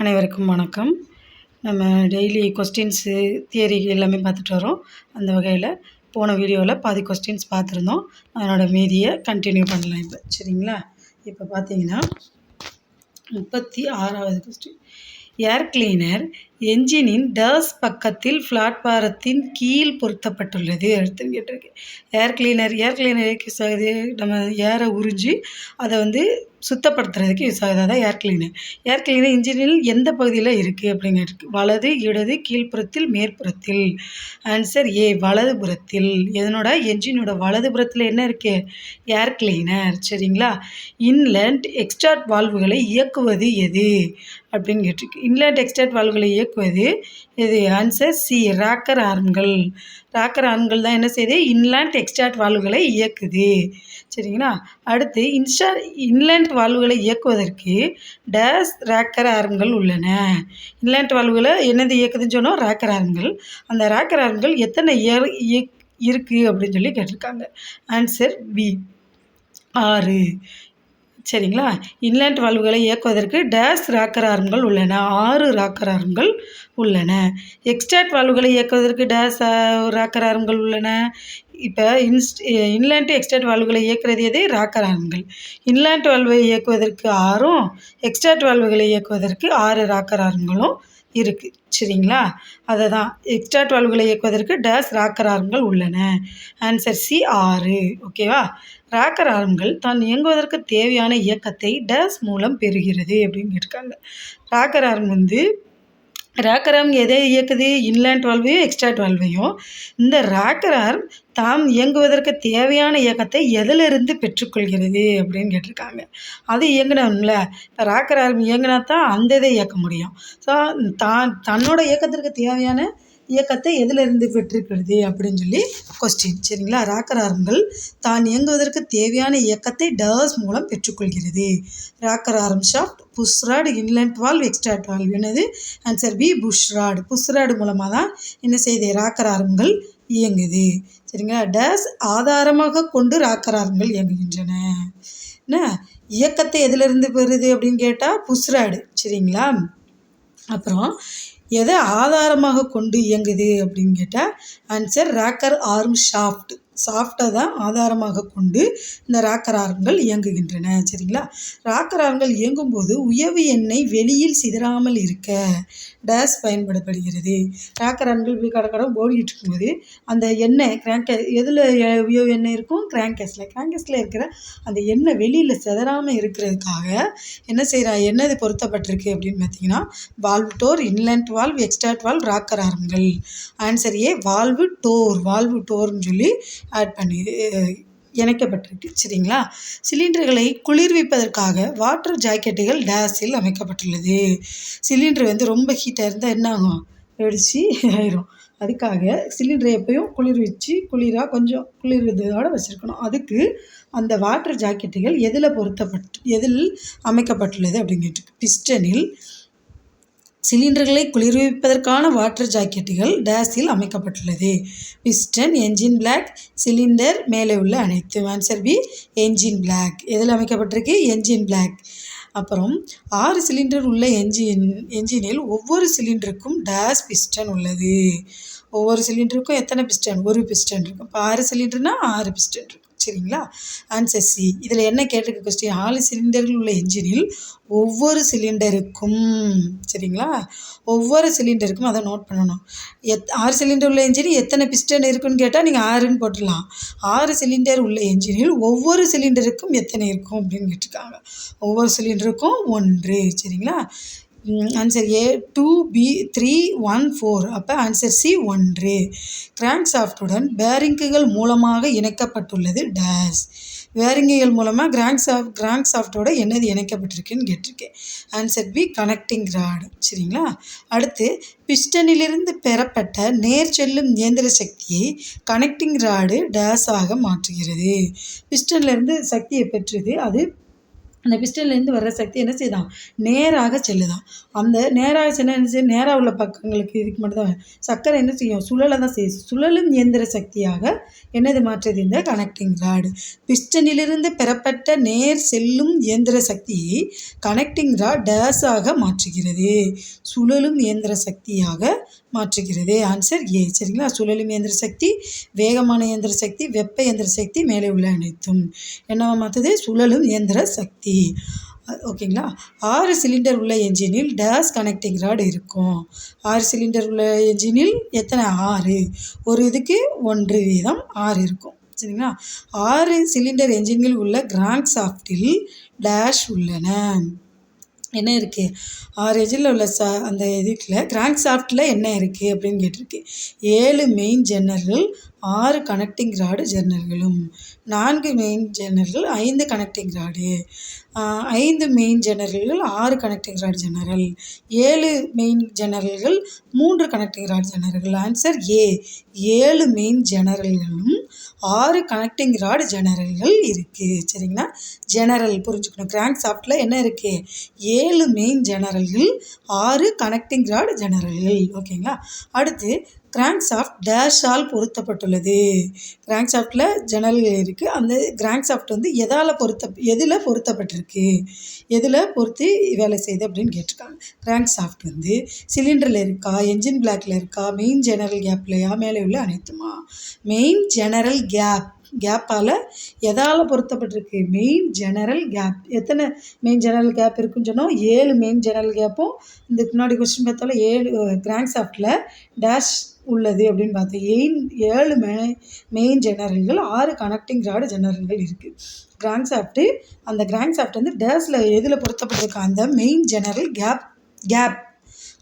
அனைவருக்கும் வணக்கம். நம்ம டெய்லி கொஸ்டின்ஸு தியரி எல்லாமே பார்த்துட்டு வரோம். அந்த வகையில் போன வீடியோவில் பாதி கொஸ்டின்ஸ் பார்த்துருந்தோம். அதனோட மீதியை கண்டினியூ பண்ணலாம் இப்போ. சரிங்களா? இப்போ பார்த்தீங்கன்னா முப்பத்தி ஆறாவது கொஸ்டின் ஏர் கிளீனர் என்ஜினின் டர்ஸ் பக்கத்தில் பிளாட்பாரத்தின் கீழ் பொருத்தப்பட்டுள்ளது. அடுத்துன்னு கேட்டிருக்கு. ஏர் கிளீனர் ஏர் கிளீனர் நம்ம ஏரை உறிஞ்சி அதை வந்து சுத்தப்படுத்துறதுக்கு யூஸ் ஆகுது. அதான் ஏர் கிளீனர் ஏர் கிளீனர் இன்ஜினில் எந்த பகுதியில் இருக்குது அப்படின்னு கேட்டிருக்கு வலது இடது கீழ்ப்புறத்தில் மேற்புறத்தில். ஆன்சர் ஏ வலதுபுறத்தில். எதனோட என்ஜினோட வலதுபுறத்தில் என்ன இருக்குது ஏர் கிளீனர் சரிங்களா? இன்லண்ட் எக்ஸ்டார்ட் வால்வுகளை இயக்குவது எது? அப்படின்னு கேட்டிருக்கு. இன்லண்ட் எக்ஸ்டார்ட் வால்வுகளை இயக்குவது இது ஆன்சர் சி ராக்கர் ஆர்ம்கள் ராக்கர் ஆர்ம்கள் தான் என்ன செய்யுது? இன்லேண்ட் எக்ஸ்டார்ட் வால்வுகளை இயக்குது. சரிங்களா? அடுத்து இன்ஸ்டா இன்லேண்ட் வால்வுகளை இயக்குவதற்கு டேஸ் ரேக்கர் ஆர்ம்கள் உள்ளன. இன்லேண்ட் வால்வுகளை என்னது இயக்குதுன்னு சொன்னோம்? ரேக்கர் ஆர்ம்கள். அந்த ரேக்கர் ஆர்ம்கள் எத்தனை இயர் இருக்குது அப்படின்னு சொல்லி கேட்டிருக்காங்க. Answer B. ஆறு. சரிங்களா? இன்லேண்ட் வால்வுகளை இயக்குவதற்கு டேஸ் ராக்கர் ஆர்ம்கள் உள்ளன. ஆறு ராக்கர் ஆர்ம்கள் உள்ளன. எக்ஸ்டாட் வால்வுகளை இயக்குவதற்கு டேஸ் ராக்கர் ஆர்ம்கள் உள்ளன. இப்போ இன்ஸ்ட் இன்லேண்ட் எக்ஸ்டாட் வால்வுகளை இயக்குறது எது? ராக்கர் இன்லேண்ட் வால்வை இயக்குவதற்கு ஆறும் எக்ஸ்டாட் வால்வுகளை இயக்குவதற்கு ஆறு ராக்கர் ஆர்ம்களும் இருக்குது சரிங்களா? அதை தான் எக்ஸ்டாட் வால்வுகளை இயக்குவதற்கு டேஸ் ராக்கர் ஆர்ம்கள் உள்ளன. ஆன்சர் சி ஆறு. ஓகேவா ராக்கர் ஆர்ம்கள் தான் இயங்குவதற்கு தேவையான இயக்கத்தை டேஸ் மூலம் பெறுகிறது அப்படின்னு கேட்டிருக்காங்க. ராக்கர் ஆர்ம் வந்து ராக்கர் எதை இயக்குது? இன்லேண்ட் வால்வையும் எக்ஸ்ட்ரா வால்வையும் இந்த ராக்கர் தாம் இயங்குவதற்கு தேவையான இயக்கத்தை எதிலிருந்து பெற்றுக்கொள்கிறது அப்படின்னு கேட்டிருக்காங்க. அது இயங்கினோம்ல. இப்போ ராக்கராம் இயங்கினா தான் அந்த இதை இயக்க முடியும். ஸோ தான் தன்னோட இயக்கத்திற்கு தேவையான இயக்கத்தை எதிலிருந்து பெற்றிருக்கிறது அப்படின்னு சொல்லி கொஸ்டின் சரிங்களா? ராக்கர் ஆரம்கள் தான் இயங்குவதற்கு தேவையான இயக்கத்தை டர்ஸ் மூலம் பெற்றுக்கொள்கிறது. Rocker arm shaft pushrod inlet valve exhaust valve என்னது ஆன்சர் பி புஷ்ராட் புஷ்ராடு மூலமாக தான் என்ன செய்யுது ராக்கர் ஆர்ம்கள் இயங்குது. சரிங்களா? டேஸ் ஆதாரமாக கொண்டு ராக்கர் ஆர்ம்கள் இயங்குகின்றன. என்ன? இயக்கத்தை எதிலிருந்து பெறுது அப்படின்னு கேட்டால் புஷ்ராடு சரிங்களா? அப்புறம் எதை ஆதாரமாக கொண்டு இயங்குது அப்படின்னு கேட்டால் ஆன்சர் ரேக்கர் ஆர்ம் ஷாஃப்ட் சாஃப்டாக தான் ஆதாரமாக கொண்டு இந்த ராக்கர் இயங்குகின்றன. சரிங்களா? ராக்கர் இயங்கும்போது உயவு எண்ணெய் வெளியில் சிதறாமல் இருக்க டேஸ் பயன்படுத்தப்படுகிறது. ராக்கர் இப்படி கடை கடை ஓடிட்டு இருக்கும்போது அந்த எண்ணெய் கிராங்கே எதில் உயவு எண்ணெய் இருக்கும்? கிராங்கேஸில். கிராங்கேஸில் இருக்கிற அந்த எண்ணெய் வெளியில் சிதறாமல் இருக்கிறதுக்காக என்ன செய்கிறா என்னது பொருத்தப்பட்டிருக்கு அப்படின்னு பார்த்தீங்கன்னா valve door inlet valve exhaust valve rocker ஆர்ம்கள் answer A valve door valve டோர்னு சொல்லி ஆட் பண்ணி இணைக்கப்பட்டிருக்கு. சரிங்களா? சிலிண்டர்களை குளிர்விப்பதற்காக வாட்டர் ஜாக்கெட்டுகள் டேஸில் அமைக்கப்பட்டுள்ளது. சிலிண்டர் வந்து ரொம்ப ஹீட்டாக இருந்தால் என்ன ஆகும்? வெடிச்சு ஆயிரும். அதுக்காக சிலிண்டரை எப்பயும் குளிர்விச்சு குளிராக கொஞ்சம் குளிர் வச்சுருக்கணும். அதுக்கு அந்த வாட்டர் ஜாக்கெட்டுகள் எதில் பொருத்தப்பட்டு எதில் அமைக்கப்பட்டுள்ளது அப்படிங்கிட்டு பிஸ்டனில் சிலிண்டர்களை குளிர்விப்பதற்கான வாட்டர் ஜாக்கெட்டுகள் டேஸில் அமைக்கப்பட்டுள்ளது. பிஸ்டன் என்ஜின் பிளாக் சிலிண்டர் மேலே உள்ள அனைத்து ஆன்சர் பி என்ஜின் பிளாக். எதில் அமைக்கப்பட்டிருக்கு? Engine block. அப்புறம் ஆறு சிலிண்டர் உள்ள என்ஜின் என்ஜினில் ஒவ்வொரு சிலிண்டருக்கும் டேஸ் பிஸ்டன் உள்ளது. ஒவ்வொரு சிலிண்டருக்கும் எத்தனை பிஸ்டன்? ஒரு பிஸ்டன் இருக்கும். இப்போ ஆறு சிலிண்டர்னால் ஆறு பிஸ்டன் இருக்கும். சரிங்களா? ஆன்சர் சி இதில் என்ன கேட்டிருக்க கொஸ்டின் ஆறு சிலிண்டர்கள் உள்ள என்ஜினில் ஒவ்வொரு சிலிண்டருக்கும் சரிங்களா? ஒவ்வொரு சிலிண்டருக்கும் அதை நோட் பண்ணணும். எத் ஆறு சிலிண்டர் உள்ள என்ஜின் எத்தனை பிஸ்டன் இருக்குன்னு கேட்டால் நீங்கள் ஆறுன்னு போட்டுடலாம். ஆறு சிலிண்டர் உள்ள என்ஜினில் ஒவ்வொரு சிலிண்டருக்கும் எத்தனை இருக்கும் அப்படின்னு கேட்டிருக்காங்க. ஒவ்வொரு சிலிண்டருக்கும் ஒன்று சரிங்களா? Answer A two B three one four அப்போ ஆன்சர் சி ஒன்று. கிராங்க்சாஃப்டுடன் பேரிங்குகள் மூலமாக இணைக்கப்பட்டுள்ளது டேஸ் வேரிங்குகள் மூலமாக கிராங்க் சாஃப்ட் கிராங்க் சாஃப்டோட என்னது இணைக்கப்பட்டிருக்குன்னு கேட்டிருக்கேன். ஆன்சர் பி கனெக்டிங் ராடு சரிங்களா? அடுத்து பிஸ்டனிலிருந்து பெறப்பட்ட நேர் செல்லும் இயந்திர சக்தியை கனெக்டிங் ராடு டேஸாக மாற்றுகிறது. பிஸ்டன்லேருந்து சக்தியை பெற்றது அது அந்த பிஸ்டன்லேருந்து வர்ற சக்தி என்ன செய்தான்? நேராக செல்லுதான். அந்த நேராக செல்ல என்ன செய்யும்? நேராக உள்ள பக்கங்களுக்கு இதுக்கு மட்டும்தான் சக்கரை என்ன செய்யும்? சுழலை தான் செய்யும். சுழலும் இயந்திர சக்தியாக என்னது மாற்றுது இந்த கனெக்டிங் ராடு பிஸ்டனிலிருந்து பெறப்பட்ட நேர் செல்லும் இயந்திர சக்தியை கனெக்டிங் ராட் டேஸாக மாற்றுகிறது. சுழலும் இயந்திர சக்தியாக மாற்றுகிறது ஆன்சர் ஏ சரிங்களா? சுழலும் இயந்திர சக்தி வேகமான இயந்திர சக்தி வெப்ப இயந்திர சக்தி மேலே உள்ள அனைத்தும். என்னவா மாற்றுது சுழலும் இயந்திர சக்தி. ஓகேங்களா? ஆறு சிலிண்டர் உள்ள என்ஜினில் டேஸ் கனெக்டிங் ராட் இருக்கும். ஆறு சிலிண்டர் உள்ள என்ஜினில் எத்தனை? ஆறு. ஒரு இதுக்கு ஒன்று வீதம் ஆறு இருக்கும். சரிங்களா? ஆறு சிலிண்டர் என்ஜின்கள் உள்ள கிராங்க் சாஃப்டில் டேஷ் உள்ளன. என்ன இருக்குது ஆறு எஜில் உள்ள ச அந்த இதுக்கில் கிராங்க் சாஃப்ட்டில் என்ன இருக்குது அப்படின்னு கேட்டிருக்கு. ஏழு மெயின் ஜன்னல்கள் ஆறு கனெக்டிங் ராடு ஜன்னல்களும் நான்கு மெயின் ஜெனரல் ஐந்து கனெக்டிங் ராடு ஐந்து மெயின் ஜெனரல்கள் ஆறு கனெக்டிங் ராட் ஜெனரல் ஏழு மெயின் ஜெனரல்கள் மூன்று கனெக்டிங் ராட் ஜெனரல்கள் ஆன்சர் ஏ ஏழு மெயின் ஜெனரல்களும் ஆறு கனெக்டிங் ராட் ஜெனரல்கள் இருக்குது சரிங்களா? ஜெனரல் புரிஞ்சுக்கணும். கிராங்க் சாஃப்ட்டில் என்ன இருக்குது ஏழு மெயின் ஜெனரல்கள் ஆறு கனெக்டிங் ராட் ஜெனரல்கள் ஓகேங்களா அடுத்து கிராங்க் சாஃப்ட் டேஷால் பொருத்தப்பட்டுள்ளது. கிராங்க் சாஃப்ட்டில் ஜன்னல்கள் இருக்குது அந்த கிராங்க் சாஃப்ட் வந்து எதால் பொருத்த எதில் பொருத்தப்பட்டிருக்கு? எதில் பொருத்தி வேலை செய்யுது அப்படின்னு கேட்டிருக்காங்க. கிராங்க் சாஃப்ட் வந்து சிலிண்டரில் இருக்கா? என்ஜின் பிளாக்ல இருக்கா? மெயின் ஜெனரல் கேப்லையா மேலே உள்ள அனைத்துமா? மெயின் ஜெனரல் கேப் கேப்பால் எதால் பொருத்தப்பட்டிருக்கு? மெயின் ஜெனரல் கேப் எத்தனை மெயின் ஜெனரல் கேப் இருக்குன்னு சொன்னோம். ஏழு மெயின் ஜெனரல் கேப்பும் இந்த முன்னாடி கொஸ்டின் பார்த்தாலும் ஏழு கிராங்க் சாஃப்ட்டில் டேஷ் உள்ளது அப்படின்னு பார்த்தா எயின் ஏழு மெ மெயின் ஜெனரல்கள் ஆறு கனெக்டிங் ராடு ஜெனரல்கள் இருக்குது கிராங்க் சாஃப்ட்டு அந்த கிராங்க் சாஃப்ட் வந்து டேஸில் எதில் பொருத்தப்பட்டிருக்க? அந்த மெயின் ஜெனரல் கேப் கேப்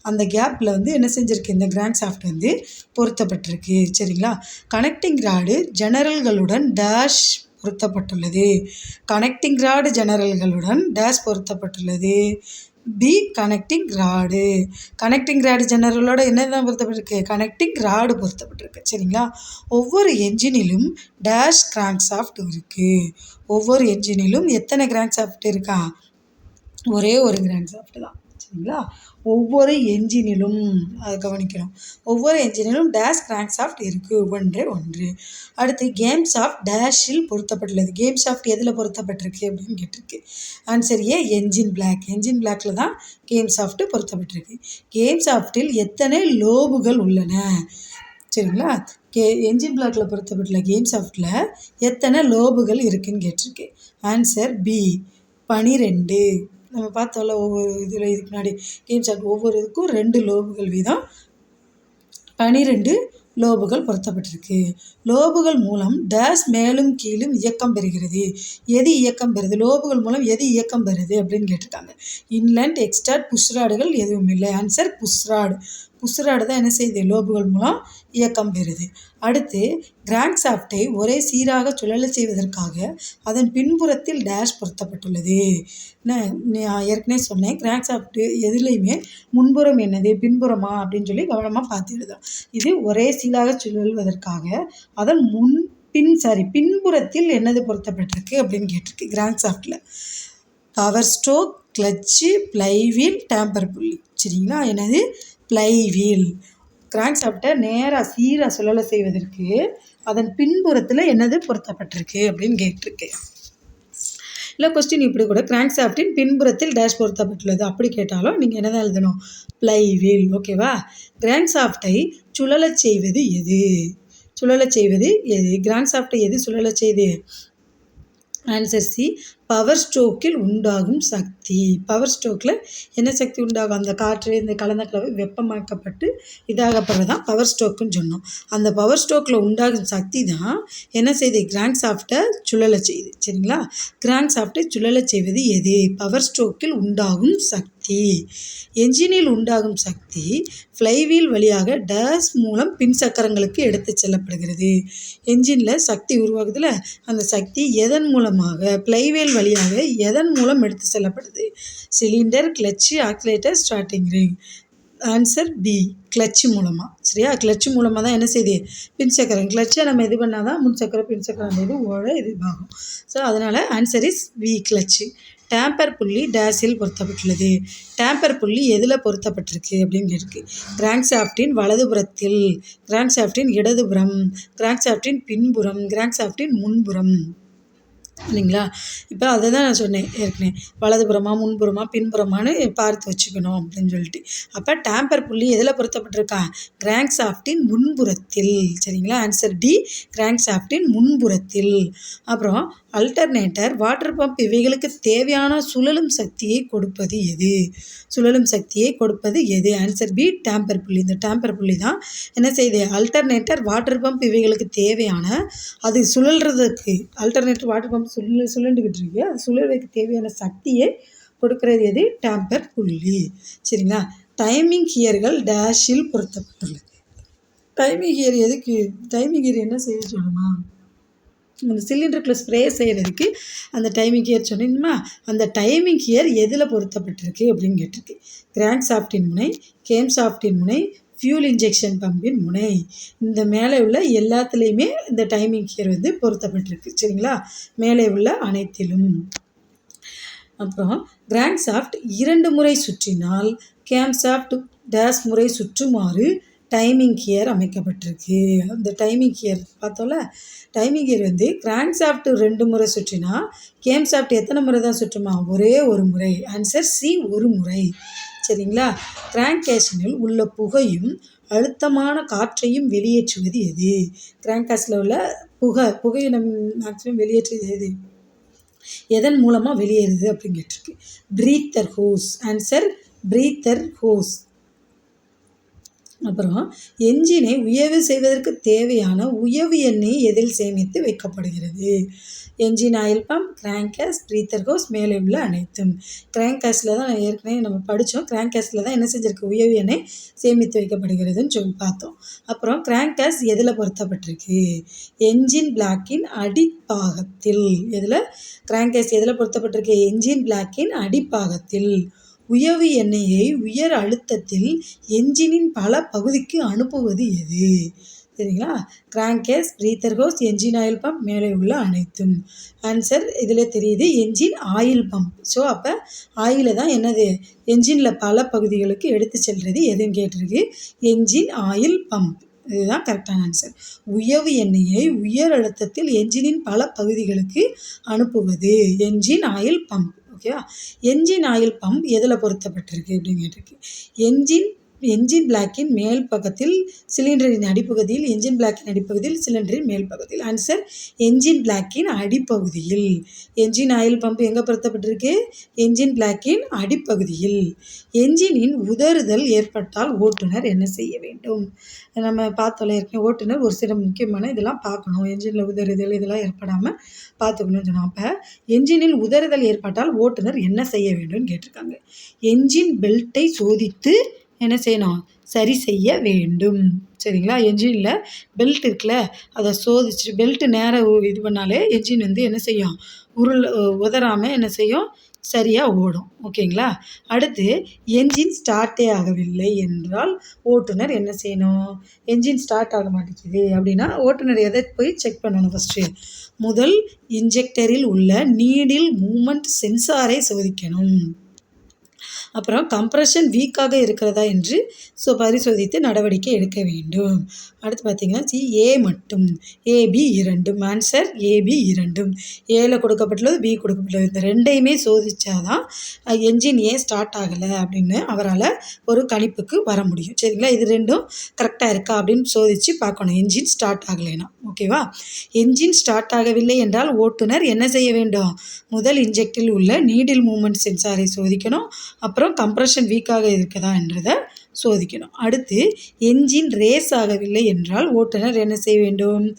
அந்த கேப்பில் வந்து என்ன செஞ்சுருக்கு? இந்த கிராங்க் சாஃப்ட் வந்து பொருத்தப்பட்டிருக்கு. சரிங்களா? கனெக்டிங் ராடு ஜெனரல்களுடன் டேஷ் பொருத்தப்பட்டுள்ளது. கனெக்டிங் ராடு ஜெனரல்களுடன் டேஷ் பொருத்தப்பட்டுள்ளது. B connecting rod. Connecting rod ஜெனரலோட என்னதான் பொருத்தப்பட்டிருக்கு? Connecting rod பொருத்தப்பட்டிருக்கு. சரிங்களா? ஒவ்வொரு என்ஜினிலும் டேஷ் கிராங்க் சாஃப்ட் இருக்குது ஒவ்வொரு என்ஜினிலும் எத்தனை கிராங்க் சாஃப்ட் இருக்கா? ஒரே ஒரு கிராங்க் சாஃப்ட் தான். சரிங்களா ஒவ்வொரு என்ஜினிலும் அதை கவனிக்கணும். ஒவ்வொரு என்ஜினிலும் டேஷ் கிராங்க் சாஃப்ட் இருக்குது ஒன்றே ஒன்று. அடுத்து கேம் சாஃப்ட் டேஷில் பொருத்தப்பட்டுள்ளது. கேம் சாஃப்ட் எதில் பொருத்தப்பட்டிருக்கு அப்படின்னு கேட்டிருக்கு. Answer A engine block engine பிளாக்ல தான் கேம் சாஃப்ட்டு பொருத்தப்பட்டிருக்கு. கேம் சாஃப்ட்டில் எத்தனை லோபுகள் உள்ளன? சரிங்களா? கே என்ஜின் பிளாக்ல பொருத்தப்பட்டுள்ள கேம் சாஃப்ட்டில் எத்தனை லோபுகள் இருக்குன்னு கேட்டிருக்கு. ஆன்சர் பி பனிரெண்டு. நம்ம பார்த்தோம்ல ஒவ்வொரு இதில் இதுக்கு முன்னாடி கேம் சாட் ஒவ்வொரு இதுக்கும் ரெண்டு லோபுகள் வீதம் பனிரெண்டு லோபுகள் பொருத்தப்பட்டிருக்கு. லோபுகள் மூலம் டேஷ் மேலும் கீழும் இயக்கம் பெறுகிறது. எது இயக்கம் பெறுது? லோபுகள் மூலம் எது இயக்கம் பெறுது அப்படின்னு கேட்டிருக்காங்க. இன்லேண்ட் எக்ஸ்டாட் புஷ்ராடுகள் எதுவும் இல்லை. ஆன்சர் புஷ்ராடு உசுராடு தான் என்ன செய்யுது? லோபுகள் மூலம் இயக்கம் பெறுது. அடுத்து கிராண்ட் சாஃப்டை ஒரே சீராக சுழலச் செய்வதற்காக அதன் பின்புறத்தில் டேஷ் பொருத்தப்பட்டுள்ளது. நான் ஏற்கனவே சொன்னேன் கிராண்ட் சாஃப்ட்டு எதுலேயுமே முன்புறம் என்னது? பின்புறமா? அப்படின்னு சொல்லி கவனமாக பார்த்து இது ஒரே சீராக சுழல்வதற்காக அதன் முன் பின் சாரி பின்புறத்தில் என்னது பொருத்தப்பட்டிருக்கு அப்படின்னு கேட்டிருக்கு கிராண்ட் சாஃப்ட்டில் power stroke clutch flywheel damper pulley சரிங்களா? என்னது? ஃப்ளைவீல் கிராங்க் சாஃப்ட்டை நேராக சீராக சுழல செய்வதற்கு அதன் பின்புறத்தில் என்னது பொருத்தப்பட்டிருக்கு அப்படின்னு கேட்டிருக்கு. இல்லை கொஸ்டின் இப்படி கூட. கிராங்க்ஷாஃப்டின் பின்புறத்தில் டேஷ் பொருத்தப்பட்டுள்ளது. அப்படி கேட்டாலும் நீங்கள் என்ன தான் எழுதணும் ப்ளைவீல் ஓகேவா கிராங்க் சாஃப்டை சுழலச் செய்வது எது? சுழலச் செய்வது எது? கிராங்க்ஷாஃப்டை எது சுழலச் செய்யுது ஆன்சர் சி பவர் ஸ்ட்ரோக்கில் உண்டாகும் சக்தி. பவர் ஸ்ட்ரோக்கில் என்ன சக்தி உண்டாகும்? அந்த காற்று இந்த கலந்த கலவை வெப்பமாக்கப்பட்டு இதாகப்படுறது தான் பவர் ஸ்ட்ரோக்குன்னு சொன்னோம். அந்த பவர் ஸ்ட்ரோக்கில் உண்டாகும் சக்தி தான் என்ன செய்யுது கிராங்க் சாஃப்ட்டை சுழலை செய்யுது சரிங்களா? கிராங்க் சாஃப்ட்டை சுழலை செய்வது எது? பவர் ஸ்ட்ரோக்கில் உண்டாகும் சக்தி. என்ஜினில் உண்டாகும் சக்தி ஃப்ளைவீல் வழியாக டேஸ் மூலம் பின் சக்கரங்களுக்கு எடுத்து செல்லப்படுகிறது. என்ஜினில் சக்தி உருவாகுதுல. அந்த சக்தி எதன் மூலமாக? ஃப்ளைவீல் வழியாக எதன் மூலம் எடுத்து செல்லப்படுது? Cylinder clutch accelerator starting ring. Answer B. Clutch மூலமாக சரியா? கிளச்சு மூலமாக தான் என்ன செய்யுது பின் சக்கரம். கிளச்சை நம்ம இது பண்ணால் தான் முன் சக்கரம் பின் சக்கரம் இது ஓட இது ஆகும் ஸோ அதனால் answer is B clutch. Damper pulley டேஸில் பொருத்தப்பட்டுள்ளது. டேம்பர் புள்ளி எதில் பொருத்தப்பட்டிருக்கு அப்படின்னு கேட்டிருக்கு. கிராங்க்ஷாஃப்டின் வலதுபுறத்தில். கிராங்க்ஷாஃப்டின் இடதுபுறம். கிராங்க்ஷாஃப்டின் பின்புறம். கிராங்க்ஷாஃப்டின் முன்புறம். இல்லைங்களா? இப்போ அதை தான் நான் சொன்னேன் ஏற்கனவே. வலதுபுறமா முன்புறமா பின்புறமான்னு பார்த்து வச்சுக்கணும் அப்படின்னு சொல்லிட்டு. அப்போ டேம்பர் புள்ளி எதில் பொருத்தப்பட்டிருக்கா? கிராங்க் சாஃப்டின் முன்புறத்தில். சரிங்களா? ஆன்சர் டி கிராங்க் சாஃப்டின் முன்புறத்தில். அப்புறம் அல்டர்னேட்டர் வாட்டர் பம்ப் இவைகளுக்கு தேவையான சுழலும் சக்தியை கொடுப்பது எது? சுழலும் சக்தியை கொடுப்பது எது? ஆன்சர் பி டேம்பர் புள்ளி. இந்த டேம்பர் புள்ளி தான் என்ன செய்யுது? அல்டர்னேட்டர் வாட்டர் பம்ப் இவைகளுக்கு தேவையான அது சுழல்றதுக்கு அல்டர்னேட்டர் வாட்டர் பம்ப் சுழல் சுழண்டுக்கிட்டு இருக்கு அது சுழல்வதற்கு தேவையான சக்தியை கொடுக்கறது எது? டேம்பர் புள்ளி. சரிங்களா? டைமிங் கியர்கள் டேஷில் பொருத்தப்பட்டுள்ளது. டைமிங் கியர் எதுக்கு? டைமிங் கியர் என்ன செய்ய சொல்லுமா? அந்த சிலிண்டருக்குள்ள ஸ்ப்ரே செய்கிறதுக்கு அந்த டைமிங் கியர் சொன்னீங்கம்மா அந்த டைமிங் கியர் எதில் பொருத்தப்பட்டிருக்கு அப்படின்னு கேட்டிருக்கு. கிராண்ட் சாஃப்டின் முனை கேம் சாஃப்டின் முனை ஃபியூல் இன்ஜெக்ஷன் பம்பின் முனை. இந்த மேலே உள்ள எல்லாத்துலேயுமே இந்த டைமிங் கியர் வந்து பொருத்தப்பட்டிருக்கு. சரிங்களா? மேலே உள்ள அனைத்திலும். அப்புறம் கிராண்ட் சாஃப்ட் இரண்டு முறை சுற்றினால் கேம் சாஃப்ட் டேஸ் முறை சுற்றுமாறு டைமிங் கியர் அமைக்கப்பட்டிருக்கு. அந்த டைமிங் கியர் பார்த்தோம்ல? டைமிங் கியர் வந்து கிராண்ட் சாஃப்ட் ரெண்டு முறை சுற்றினா கேம் சாஃப்ட் எத்தனை முறை தான் சுற்றுமா? ஒரே ஒரு முறை. ஆன்சர் சி ஒரு முறை. சரிங்களா? கிராங்க் கேஷனில் உள்ள புகையும் அழுத்தமான காற்றையும் வெளியேற்றுவது எது? கிராங்க் உள்ள புகை புகையை நம் மேக்ஸிமம் வெளியேற்றுவது எது? எதன் மூலமாக வெளியேறுது அப்படின்னு கேட்டிருக்கு. Breather hose answer breather hose அப்புறம் என்ஜினை உயவு செய்வதற்கு தேவையான உயவு எண்ணெய் எதில் சேமித்து வைக்கப்படுகிறது? Engine oil pump crankcase breather hose மேலே உள்ள அனைத்தும். கிராங்கஸில் தான் ஏற்கனவே நம்ம படித்தோம் கிராங்கஸில் தான் என்ன செஞ்சுருக்கு? உயவு எண்ணெய் சேமித்து வைக்கப்படுகிறதுன்னு சொல்லி பார்த்தோம். அப்புறம் கிராங்கஸ் எதில் பொருத்தப்பட்டிருக்கு? என்ஜின் பிளாக்கின் அடிப்பாகத்தில். எதில்? கிராங்கஸ் எதில் பொருத்தப்பட்டிருக்கு? என்ஜின் பிளாக்கின் அடிப்பாகத்தில். உயவு எண்ணெயை உயர் அழுத்தத்தில் என்ஜினின் பல பகுதிக்கு அனுப்புவது எது? சரிங்களா? Crankcase breather hose engine oil pump மேலே உள்ள அனைத்தும். ஆன்சர் இதில் தெரியுது என்ஜின் ஆயில் பம்ப் ஸோ அப்போ ஆயில தான் என்னது? என்ஜினில் பல பகுதிகளுக்கு எடுத்து செல்வது எதுன்னு கேட்டிருக்கு? என்ஜின் ஆயில் பம்ப் இதுதான் கரெக்டான ஆன்சர் உயவு எண்ணெயை உயர் அழுத்தத்தில் என்ஜினின் பல பகுதிகளுக்கு அனுப்புவது. என்ஜின் ஆயில் பம்ப் ஓகேவா? என்ஜின் ஆயில் பம்ப் எதில் பொருத்தப்பட்டிருக்கு அப்படின்னு கேட்டிருக்கு. என்ஜின் என்ஜின் பிளாக்கின் மேல் பக்கத்தில் சிலிண்டரின் அடிப்பகுதியில் என்ஜின் பிளாக்கின் அடிப்பகுதியில் சிலிண்டரின் மேல் பகுதியில் ஆன்சர் என்ஜின் பிளாக்கின் அடிப்பகுதியில். என்ஜின் ஆயில் பம்ப் எங்கே பொருத்தப்பட்டிருக்கு? என்ஜின் பிளாக்கின் அடிப்பகுதியில். என்ஜினின் உதறுதல் ஏற்பட்டால் ஓட்டுநர் என்ன செய்ய வேண்டும்? நம்ம பார்த்தோம்ல ஏற்கனவே ஓட்டுநர் ஒரு சில முக்கியமான இதெல்லாம் பார்க்கணும். என்ஜினில் உதறுதல் இதெல்லாம் ஏற்படாமல் பார்த்துக்கணும்னு சொன்னோம். அப்போ என்ஜினில் உதறுதல் ஏற்பட்டால் ஓட்டுநர் என்ன செய்ய வேண்டும்னு கேட்டிருக்காங்க. என்ஜின் பெல்ட்டை சோதித்து என்ன செய்யணும்? சரி செய்ய வேண்டும். சரிங்களா? என்ஜினில் பெல்ட் இருக்குல்ல அதை சோதிச்சு பெல்ட்டு நேராக இது பண்ணாலே என்ஜின் வந்து என்ன செய்யும்? உருள் உதறாமல் என்ன செய்யும்? சரியாக ஓடும். ஓகேங்களா? அடுத்து என்ஜின் ஸ்டார்ட்டே ஆகவில்லை என்றால் ஓட்டுநர் என்ன செய்யணும்? என்ஜின் ஸ்டார்ட் ஆக மாட்டேங்குது அப்படின்னா ஓட்டுநர் எதை போய் செக் பண்ணணும் ஃபஸ்ட்டு முதல் இன்ஜெக்டரில் உள்ள நீடில் மூமெண்ட் சென்சாரை சோதிக்கணும். அப்புறம் கம்ப்ரஷன் வீக்காக இருக்கிறதா என்று ஸோ பரிசோதித்து நடவடிக்கை எடுக்க வேண்டும். அடுத்து பார்த்திங்கன்னா சி ஏ மட்டும். ஏபி இரண்டும். ஆன்சர் ஏபி இரண்டும். ஏல கொடுக்கப்பட்டுள்ளது பி கொடுக்கப்பட்டுள்ளது. இந்த ரெண்டையுமே சோதித்தா தான் என்ஜின் ஏன் ஸ்டார்ட் ஆகலை அப்படின்னு அவரால் ஒரு கணிப்புக்கு வர முடியும். சரிங்களா? இது ரெண்டும் கரெக்டாக இருக்கா அப்படின்னு சோதித்து பார்க்கணும். என்ஜின் ஸ்டார்ட் ஆகலைன்னா. ஓகேவா என்ஜின் ஸ்டார்ட் ஆகவில்லை என்றால் ஓட்டுநர் என்ன செய்ய வேண்டும்? முதல் இன்ஜெக்டில் உள்ள நீடில் மூமெண்ட் சென்சாரை சோதிக்கணும். அப்புறம் கம்ப்ரஷன் வீக்காக இருக்குதா என்றதை சோதிக்கணும். அடுத்து என்ஜின் ரேஸ் ஆகவில்லை என்றால் ஓட்டுநர் என்ன செய்ய வேண்டும்?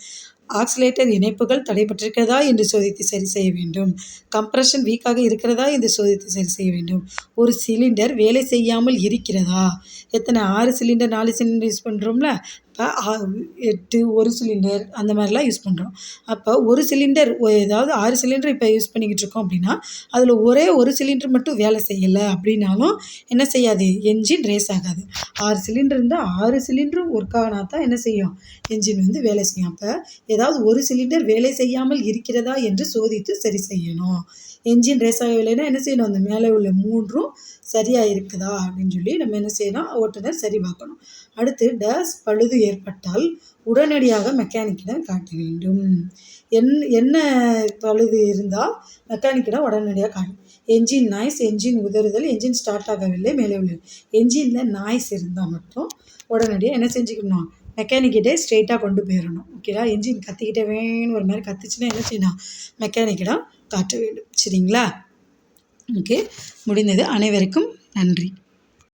ஆக்சிலேட்டர் இணைப்புகள் தடைபட்டிருக்கிறதா என்று சோதித்து சரி செய்ய வேண்டும். கம்ப்ரஷன் வீக்காக இருக்கிறதா என்று சோதித்து சரி செய்ய வேண்டும். ஒரு சிலிண்டர் வேலை செய்யாமல் இருக்கிறதா? எத்தனை? ஆறு சிலிண்டர் நாலு சிலிண்டர் யூஸ் பண்ணுறோம்ல இப்போ எட்டு ஒரு சிலிண்டர் அந்த மாதிரிலாம் யூஸ் பண்ணுறோம் அப்போ ஒரு சிலிண்டர் ஏதாவது ஆறு சிலிண்டர் இப்போ யூஸ் பண்ணிக்கிட்டு இருக்கோம் அப்படின்னா அதில் ஒரே ஒரு சிலிண்டர் மட்டும் வேலை செய்யலை அப்படின்னாலும் என்ன செய்யாது? என்ஜின் ரேஸ் ஆகாது. ஆறு சிலிண்டர் இருந்தால் ஆறு சிலிண்டரும் ஒர்க் ஆனால் தான் என்ன செய்யும்? என்ஜின் வந்து வேலை செய்யும். அப்போ ஏதாவது ஒரு சிலிண்டர் வேலை செய்யாமல் இருக்கிறதா என்று சோதித்து சரி செய்யணும். என்ஜின் ரேஸ் ஆகவில்லைன்னா என்ன செய்யணும்? அந்த மேலே உள்ள மூன்றும் சரியாக இருக்குதா? அப்படின்னு சொல்லி நம்ம என்ன செய்யணும்? ஓட்டுநர் சரி பார்க்கணும். அடுத்து டேஸ் பழுது ஏற்பட்டால் உடனடியாக மெக்கானிக்கிடம் காட்ட வேண்டும். என் என்ன பழுது இருந்தால் மெக்கானிக்கிடம் உடனடியாக காட்டும் என்ஜின் நாய்ஸ் என்ஜின் உதறுதல் என்ஜின் ஸ்டார்ட் ஆகவில்லை மேலே உள்ள என்ஜினில் நாய்ஸ் இருந்தால் மட்டும் உடனடியாக என்ன செஞ்சுக்கணும்? மெக்கானிக்கிட்டே ஸ்ட்ரெயிட்டாக கொண்டு போயிடணும் ஓகேடா இன்ஜின் கத்திக்கிட்டே வேணும் ஒரு மாதிரி கத்துச்சுன்னா என்ன செய்யணும்? மெக்கானிக்கிடம் காட்ட வேண்டும். சரிங்களா? ஓகே முடிந்தது. அனைவருக்கும் நன்றி.